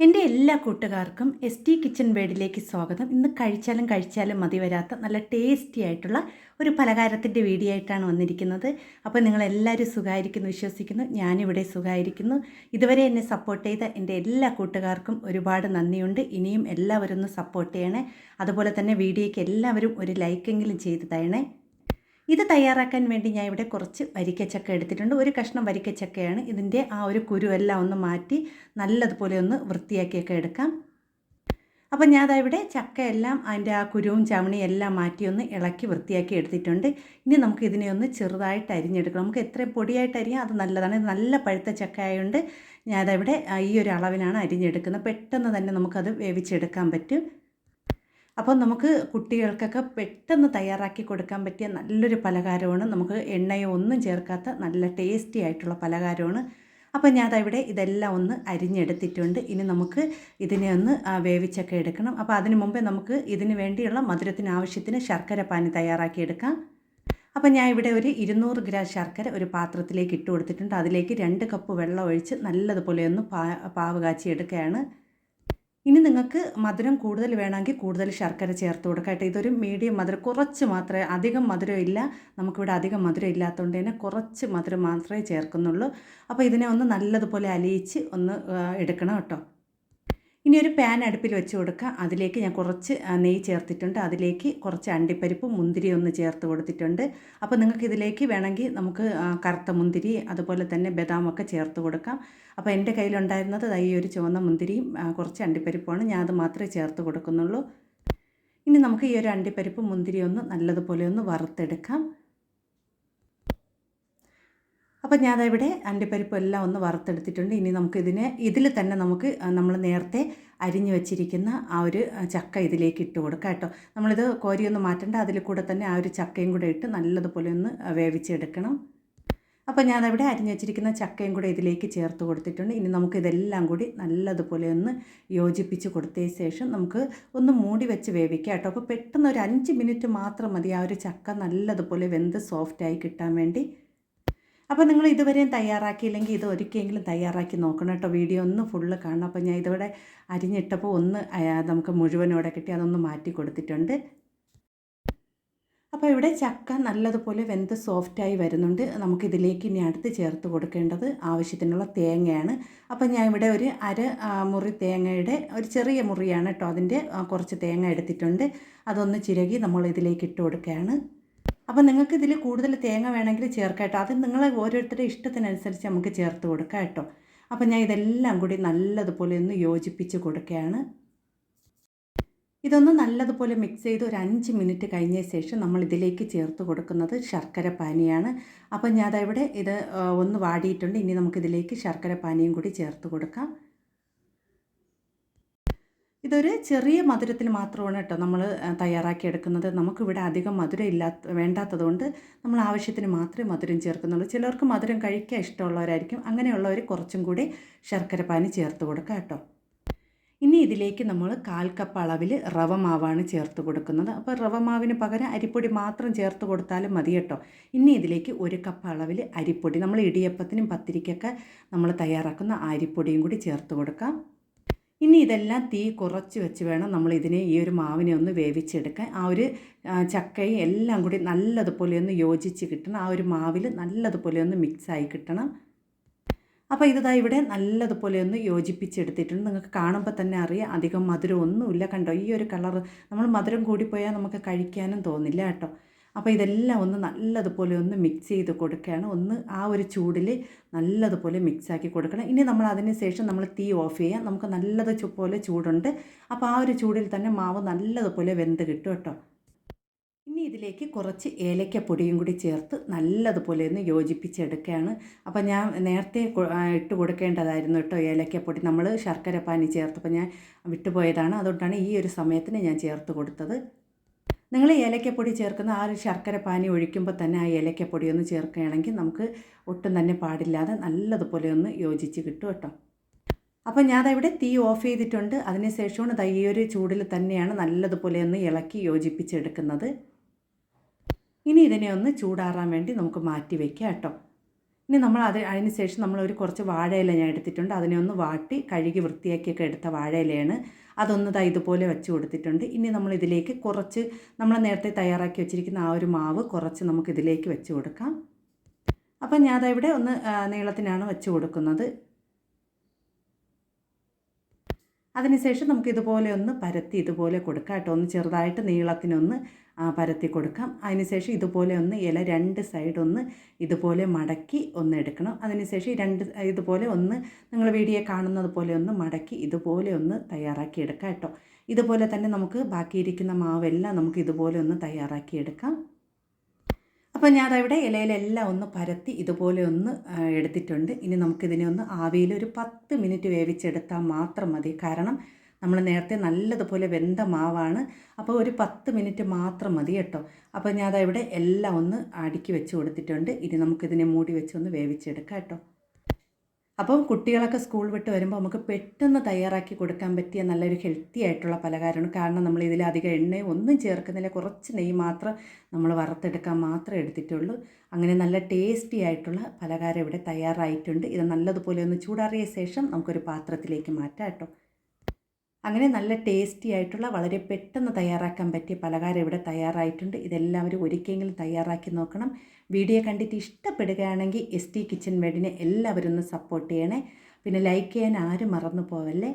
എന്റെ എല്ലാ കൂട്ടുകാർക്കും എസ് ടി കിച്ചൺ വേഡിലേക്ക് സ്വാഗതം. ഇന്ന് കഴിച്ചാലും കഴിച്ചാലും മതി വരാത്ത നല്ല ടേസ്റ്റി ആയിട്ടുള്ള ഒരു പലഹാരത്തിന്റെ വീഡിയോ ആയിട്ടാണ് വന്നിരിക്കുന്നത്. അപ്പോൾ നിങ്ങളെല്ലാവരും സുഖമായിരിക്കുന്നു വിശ്വസിക്കുന്നു. ഞാനിവിടെ സുഖമായിരിക്കുന്നു. ഇതുവരെ എന്നെ സപ്പോർട്ട് ചെയ്ത എന്റെ എല്ലാ കൂട്ടുകാർക്കും ഒരുപാട് നന്ദിയുണ്ട്. ഇനിയും എല്ലാവരും ഒന്ന് സപ്പോർട്ട് ചെയ്യണേ. അതുപോലെ തന്നെ വീഡിയോയ്ക്ക് എല്ലാവരും ഒരു ലൈക്കെങ്കിലും ചെയ്ത് തരണേ. ഇത് തയ്യാറാക്കാൻ വേണ്ടി ഞാൻ ഇവിടെ കുറച്ച് വരിക്കച്ചക്ക എടുത്തിട്ടുണ്ട്. ഒരു കഷ്ണം വരിക്കച്ചക്കയാണ് ഇതിന്റെ ആ ഒരു കുരുവെല്ലാം ഒന്ന് മാറ്റി നല്ലതുപോലെ ഒന്ന് വൃത്തിയാക്കിയൊക്കെ എടുക്കാം. അപ്പോൾ ഞാൻ ഇവിടെ ചക്കയെല്ലാം അതിന്റെ ആ കുരുവും ചവണിയും എല്ലാം മാറ്റി ഒന്ന് ഇളക്കി വൃത്തിയാക്കി എടുത്തിട്ടുണ്ട്. ഇനി നമുക്ക് ഇതിനെ ഒന്ന് ചെറുതായിട്ട് അരിഞ്ഞെടുക്കണം. നമുക്ക് എത്ര പൊടിയായിട്ട് അരിയാം അത് നല്ലതാണ്. ഇത് നല്ല പഴുത്ത ചക്ക ആയതുകൊണ്ട് ഞാനതവിടെ ഈ ഒരു അളവിനാണ് അരിഞ്ഞെടുക്കുന്നത്. പെട്ടെന്ന് തന്നെ നമുക്കത് വേവിച്ചെടുക്കാൻ പറ്റും. അപ്പോൾ നമുക്ക് കുട്ടികൾക്കൊക്കെ പെട്ടെന്ന് തയ്യാറാക്കി കൊടുക്കാൻ പറ്റിയ നല്ലൊരു പലഹാരമാണ്. നമുക്ക് എണ്ണയോ ഒന്നും ചേർക്കാത്ത നല്ല ടേസ്റ്റി ആയിട്ടുള്ള പലഹാരമാണ്. അപ്പോൾ ഞാൻ ഇവിടെ ഇതെല്ലാം ഒന്ന് അരിഞ്ഞെടുത്തിട്ടുണ്ട്. ഇനി നമുക്ക് ഇതിനെ ഒന്ന് വേവിച്ചൊക്കെ എടുക്കണം. അപ്പോൾ അതിന് മുമ്പേ നമുക്ക് ഇതിന് വേണ്ടിയുള്ള മധുരത്തിന് ആവശ്യത്തിന് ശർക്കര പാനി തയ്യാറാക്കിയെടുക്കാം അപ്പോൾ ഞാൻ ഇവിടെ ഒരു ഇരുന്നൂറ് ഗ്രാം ശർക്കര ഒരു പാത്രത്തിലേക്ക് ഇട്ട് കൊടുത്തിട്ടുണ്ട്. അതിലേക്ക് രണ്ട് കപ്പ് വെള്ളം ഒഴിച്ച് നല്ലതുപോലെ ഒന്ന് പാ പാവ് കാച്ചി എടുക്കുകയാണ്. ഇനി നിങ്ങൾക്ക് മധുരം കൂടുതൽ വേണമെങ്കിൽ കൂടുതൽ ശർക്കര ചേർത്ത് കൊടുക്കാം കേട്ടോ ഇതൊരു മീഡിയം മധുരം. കുറച്ച് മാത്രമേ അധികം മധുരം ഇല്ല. നമുക്കിവിടെ അധികം മധുരം ഇല്ലാത്തതുകൊണ്ട് തന്നെ കുറച്ച് മധുരം മാത്രമേ ചേർക്കുന്നുള്ളൂ. അപ്പോൾ ഇതിനെ ഒന്ന് നല്ലതുപോലെ അലിയിച്ച് ഒന്ന് എടുക്കണം കേട്ടോ. ഇനി ഒരു പാൻ അടുപ്പിൽ വെച്ച് കൊടുക്കുക. അതിലേക്ക് ഞാൻ കുറച്ച് നെയ്യ് ചേർത്തിട്ടുണ്ട്. അതിലേക്ക് കുറച്ച് അണ്ടിപ്പരിപ്പും മുന്തിരി ഒന്ന് ചേർത്ത് കൊടുത്തിട്ടുണ്ട്. അപ്പോൾ നിങ്ങൾക്ക് ഇതിലേക്ക് വേണമെങ്കിൽ നമുക്ക് കറുത്ത മുന്തിരി അതുപോലെ തന്നെ ബദാമൊക്കെ ചേർത്ത് കൊടുക്കാം. അപ്പോൾ എന്റെ കയ്യിലുണ്ടായിരുന്നത് ഈ ഒരു ചുവന്ന മുന്തിരിയും കുറച്ച് അണ്ടിപ്പരിപ്പുമാണ്. ഞാൻ അത് മാത്രമേ ചേർത്ത് കൊടുക്കുന്നുള്ളൂ. ഇനി നമുക്ക് ഈ ഒരു അണ്ടിപ്പരിപ്പ് മുന്തിരി ഒന്ന് നല്ലതുപോലെ ഒന്ന് വറുത്തെടുക്കാം. അപ്പോൾ ഞാനതിവിടെ അണ്ടിപ്പരിപ്പ് എല്ലാം ഒന്ന് വറുത്തെടുത്തിട്ടുണ്ട്. ഇനി നമുക്കിതിനെ ഇതിൽ തന്നെ നമുക്ക് നമ്മൾ നേരത്തെ അരിഞ്ഞു വെച്ചിരിക്കുന്ന ആ ഒരു ചക്ക ഇതിലേക്ക് ഇട്ട് കൊടുക്കാം കേട്ടോ. നമ്മളിത് കോരിയൊന്നും മാറ്റേണ്ട. അതിൽ കൂടെ തന്നെ ആ ഒരു ചക്കയും കൂടെ ഇട്ട് നല്ലതുപോലെ ഒന്ന് വേവിച്ചെടുക്കണം. അപ്പോൾ ഞാനവിടെ അരിഞ്ഞു വെച്ചിരിക്കുന്ന ചക്കയും കൂടെ ഇതിലേക്ക് ചേർത്ത് കൊടുത്തിട്ടുണ്ട്. ഇനി നമുക്ക് ഇതെല്ലാം കൂടി നല്ലതുപോലെ ഒന്ന് യോജിപ്പിച്ച് കൊടുത്തതിന് ശേഷം നമുക്ക് ഒന്ന് മൂടി വെച്ച് വേവിക്കാം കേട്ടോ. അപ്പോൾ പെട്ടെന്ന് ഒരു അഞ്ച് മിനിറ്റ് മാത്രം മതി ആ ഒരു ചക്ക നല്ലതുപോലെ വെന്ത് സോഫ്റ്റായി കിട്ടാൻ വേണ്ടി. അപ്പോൾ നിങ്ങൾ ഇതുവരെയും തയ്യാറാക്കിയില്ലെങ്കിൽ ഇത് ഒരിക്കലെങ്കിലും തയ്യാറാക്കി നോക്കണം കേട്ടോ. വീഡിയോ ഒന്ന് ഫുള്ള് കാണണം. അപ്പോൾ ഞാൻ ഇതിവിടെ അരിഞ്ഞിട്ടപ്പോൾ ഒന്ന് നമുക്ക് മുഴുവനോടെ കിട്ടി. അതൊന്ന് മാറ്റി കൊടുത്തിട്ടുണ്ട്. അപ്പോൾ ഇവിടെ ചക്ക നല്ലതുപോലെ വെന്ത് സോഫ്റ്റായി വരുന്നുണ്ട്. നമുക്കിതിലേക്ക് ഇനി അടുത്ത് ചേർത്ത് കൊടുക്കേണ്ടത് ആവശ്യത്തിനുള്ള തേങ്ങയാണ്. അപ്പോൾ ഞാൻ ഇവിടെ ഒരു അര മുറി തേങ്ങയുടെ ഒരു ചെറിയ മുറിയാണ് കേട്ടോ അതിന്റെ കുറച്ച് തേങ്ങ എടുത്തിട്ടുണ്ട്. അതൊന്ന് ചിരകി നമ്മൾ ഇതിലേക്ക് ഇട്ട് കൊടുക്കുകയാണ്. അപ്പോൾ നിങ്ങൾക്ക് ഇതിൽ കൂടുതൽ തേങ്ങ വേണമെങ്കിൽ ചേർക്കാം കേട്ടോ. അത് നിങ്ങൾ ഓരോരുത്തരുടെ ഇഷ്ടത്തിനനുസരിച്ച് നമുക്ക് ചേർത്ത് കൊടുക്കാം കേട്ടോ. അപ്പോൾ ഞാൻ ഇതെല്ലാം കൂടി നല്ലതുപോലെ ഒന്ന് യോജിപ്പിച്ച് കൊടുക്കുകയാണ്. ഇതൊന്ന് നല്ലതുപോലെ മിക്സ് ചെയ്ത് ഒരു അഞ്ച് മിനിറ്റ് കഴിഞ്ഞ ശേഷം നമ്മൾ ഇതിലേക്ക് ചേർത്ത് കൊടുക്കുന്നത് ശർക്കര പാനിയാണ്. അപ്പോൾ ഞാൻ ഇവിടെ ഇത് ഒന്ന് വാടിയിട്ടുണ്ട്. ഇനി നമുക്കിതിലേക്ക് ശർക്കര പാനിയും കൂടി ചേർത്ത് കൊടുക്കാം. ഇതൊരു ചെറിയ മധുരത്തിൽ മാത്രമാണ് കേട്ടോ നമ്മൾ തയ്യാറാക്കി എടുക്കുന്നത്. നമുക്കിവിടെ അധികം മധുരം ഇല്ലാത്ത വേണ്ടാത്തത് കൊണ്ട് നമ്മൾ ആവശ്യത്തിന് മാത്രമേ മധുരം ചേർക്കുന്നുള്ളൂ. ചിലർക്ക് മധുരം കഴിക്കാൻ ഇഷ്ടമുള്ളവരായിരിക്കും. അങ്ങനെയുള്ളവർ കുറച്ചും കൂടി ശർക്കര പാനി ചേർത്ത് കൊടുക്കുക കേട്ടോ. ഇനി ഇതിലേക്ക് നമ്മൾ കാൽ കപ്പ് അളവിൽ റവ മാവാണ് ചേർത്ത് കൊടുക്കുന്നത്. അപ്പോൾ റവ മാവിന് പകരം അരിപ്പൊടി മാത്രം ചേർത്ത് കൊടുത്താലും മതി കേട്ടോ. ഇനി ഇതിലേക്ക് ഒരു കപ്പ് അളവിൽ അരിപ്പൊടി നമ്മൾ ഇടിയപ്പത്തിനും പത്തിരിക്കൊക്കെ നമ്മൾ തയ്യാറാക്കുന്ന അരിപ്പൊടിയും കൂടി ചേർത്ത് കൊടുക്കാം. ഇനി ഇതെല്ലാം തീ കുറച്ച് വെച്ച് വേണം നമ്മൾ ഇതിനെ ഈ ഒരു മാവിനെ ഒന്ന് വേവിച്ചെടുക്കാൻ. ആ ഒരു ചക്കയും എല്ലാം കൂടി നല്ലതുപോലെ ഒന്ന് യോജിച്ച് കിട്ടണം. ആ ഒരു മാവിൽ നല്ലതുപോലെ ഒന്ന് മിക്സായി കിട്ടണം. അപ്പോൾ ഇതാ ഇവിടെ നല്ലതുപോലെ ഒന്ന് യോജിപ്പിച്ചെടുത്തിട്ടുണ്ട്. നിങ്ങൾക്ക് കാണുമ്പോൾ തന്നെ അറിയാം അധികം മധുരം ഒന്നുമില്ല കണ്ടോ ഈ ഒരു കളർ നമ്മൾ മധുരം കൂടിപ്പോയാൽ നമുക്ക് കഴിക്കാനും തോന്നില്ല കേട്ടോ. അപ്പോൾ ഇതെല്ലാം ഒന്ന് നല്ലതുപോലെ ഒന്ന് മിക്സ് ചെയ്ത് കൊടുക്കുകയാണ്. ഒന്ന് ആ ഒരു ചൂടിൽ നല്ലതുപോലെ മിക്സാക്കി കൊടുക്കണം. ഇനി നമ്മൾ അതിന് ശേഷം നമ്മൾ തീ ഓഫ് ചെയ്യാം. നമുക്ക് നല്ലത് പോലെ ചൂടുണ്ട്. അപ്പോൾ ആ ഒരു ചൂടിൽ തന്നെ മാവ് നല്ലതുപോലെ വെന്ത് കിട്ടും കേട്ടോ. ഇനി ഇതിലേക്ക് കുറച്ച് ഏലക്കപ്പൊടിയും കൂടി ചേർത്ത് നല്ലതുപോലെ ഒന്ന് യോജിപ്പിച്ചെടുക്കുകയാണ്. അപ്പോൾ ഞാൻ നേരത്തെ ഇട്ട് കൊടുക്കേണ്ടതായിരുന്നു കേട്ടോ ഏലക്കപ്പൊടി. നമ്മൾ ശർക്കര പാനി ചേർത്തപ്പോൾ ഞാൻ വിട്ടുപോയതാണ്. അതുകൊണ്ടാണ് ഈ ഒരു സമയത്തിന് ഞാൻ ചേർത്ത് കൊടുത്തത്. നിങ്ങൾ ഏലക്കപ്പൊടി ചേർക്കുന്ന ആ ഒരു ശർക്കര പാനി ഒഴിക്കുമ്പോൾ തന്നെ ആ ഏലക്കപ്പൊടി ഒന്ന് ചേർക്കുകയാണെങ്കിൽ നമുക്ക് ഒട്ടും തന്നെ പാടില്ലാതെ നല്ലതുപോലെ ഒന്ന് യോജിച്ച് കിട്ടും കേട്ടോ. അപ്പോൾ ഞാൻ ഇവിടെ തീ ഓഫ് ചെയ്തിട്ടുണ്ട്. അതിനുശേഷമാണ് ശേഷമാണ് ഒരു ചൂടിൽ തന്നെയാണ് നല്ലതുപോലെ ഒന്ന് ഇളക്കി യോജിപ്പിച്ചെടുക്കുന്നത്. ഇനി ഇതിനെ ഒന്ന് ചൂടാറാൻ വേണ്ടി നമുക്ക് മാറ്റി വയ്ക്കാം കേട്ടോ. ഇനി നമ്മൾ അത് അതിന് ശേഷം നമ്മൾ ഒരു കുറച്ച് വാഴയില ഞാൻ എടുത്തിട്ടുണ്ട്. അതിനെ ഒന്ന് വാട്ടി കഴുകി വൃത്തിയാക്കിയൊക്കെ എടുത്ത വാഴയിലയാണ്. അതൊന്ന് ദാ ഇതുപോലെ വെച്ച് കൊടുത്തിട്ടുണ്ട്. ഇനി നമ്മൾ ഇതിലേക്ക് കുറച്ച് നമ്മൾ നേരത്തെ തയ്യാറാക്കി വെച്ചിരിക്കുന്ന ആ ഒരു മാവ് കുറച്ച് നമുക്ക് ഇതിലേക്ക് വെച്ച് കൊടുക്കാം. അപ്പം ഞാൻ ഇവിടെ ഒന്ന് നീളത്തിനാണ് വെച്ച് കൊടുക്കുന്നത്. അതിനുശേഷം നമുക്ക് ഇതുപോലെ ഒന്ന് പരത്തി ഇതുപോലെ കൊടുക്കാം കേട്ടോ. ഒന്ന് ചെറുതായിട്ട് നീളത്തിനൊന്ന് പരത്തി കൊടുക്കാം. അതിനുശേഷം ഇതുപോലെ ഒന്ന് ഇല രണ്ട് സൈഡ് ഒന്ന് ഇതുപോലെ മടക്കി ഒന്ന് എടുക്കണം. അതിനുശേഷം രണ്ട് ഇതുപോലെ ഒന്ന് നിങ്ങൾ വീഡിയോ കാണുന്നത് പോലെ ഒന്ന് മടക്കി ഇതുപോലെ ഒന്ന് തയ്യാറാക്കി എടുക്കാം കേട്ടോ. ഇതുപോലെ തന്നെ നമുക്ക് ബാക്കിയിരിക്കുന്ന മാവെല്ലാം നമുക്ക് ഇതുപോലെ ഒന്ന് തയ്യാറാക്കി എടുക്കാം. അപ്പോൾ ഞാൻ അതവിടെ ഇലയിലെല്ലാം ഒന്ന് പരത്തി ഇതുപോലെ ഒന്ന് എടുത്തിട്ടുണ്ട്. ഇനി നമുക്കിതിനെ ഒന്ന് ആവിയിൽ ഒരു പത്ത് മിനിറ്റ് വേവിച്ചെടുത്താൽ മാത്രം മതി. കാരണം നമ്മൾ നേരത്തെ നല്ലതുപോലെ വെന്ത മാവാണ്. അപ്പോൾ ഒരു പത്ത് മിനിറ്റ് മാത്രം മതി കേട്ടോ. അപ്പോൾ ഞാൻ അതവിടെ എല്ലാം ഒന്ന് അടുക്കി വെച്ച് കൊടുത്തിട്ടുണ്ട്. ഇനി നമുക്കിതിനെ മൂടി വെച്ച് ഒന്ന് വേവിച്ചെടുക്കാം കേട്ടോ. അപ്പം കുട്ടികളൊക്കെ സ്കൂൾ വിട്ട് വരുമ്പോൾ നമുക്ക് പെട്ടെന്ന് തയ്യാറാക്കി കൊടുക്കാൻ പറ്റിയ നല്ലൊരു ഹെൽത്തി ആയിട്ടുള്ള പലഹാരമാണ്. കാരണം നമ്മൾ ഇതിൽ അധികം എണ്ണയും ഒന്നും ചേർക്കുന്നില്ല. കുറച്ച് നെയ്യ് മാത്രം നമ്മൾ വറുത്തെടുക്കാൻ മാത്രമേ എടുത്തിട്ടുള്ളൂ. അങ്ങനെ നല്ല ടേസ്റ്റി ആയിട്ടുള്ള പലഹാരം ഇവിടെ തയ്യാറായിട്ടുണ്ട്. ഇത് നല്ലതുപോലെ ഒന്ന് ചൂടാറിയ ശേഷം നമുക്കൊരു പാത്രത്തിലേക്ക് മാറ്റാം കേട്ടോ. അങ്ങനെ നല്ല ടേസ്റ്റി ആയിട്ടുള്ള വളരെ പെട്ടെന്ന് തയ്യാറാക്കാൻ പറ്റിയ പലഹാരം ഇവിടെ തയ്യാറായിട്ടുണ്ട്. ഇതെല്ലാവരും ഒരിക്കലെങ്കിലും തയ്യാറാക്കി നോക്കണം. വീഡിയോ കണ്ടിട്ട് ഇഷ്ടപ്പെടുകയാണെങ്കിൽ എസ് ടി കിച്ചൻ വേഡിനെ എല്ലാവരും ഒന്ന് സപ്പോർട്ട് ചെയ്യണേ. പിന്നെ ലൈക്ക് ചെയ്യാൻ ആരും മറന്നു പോവല്ലേ?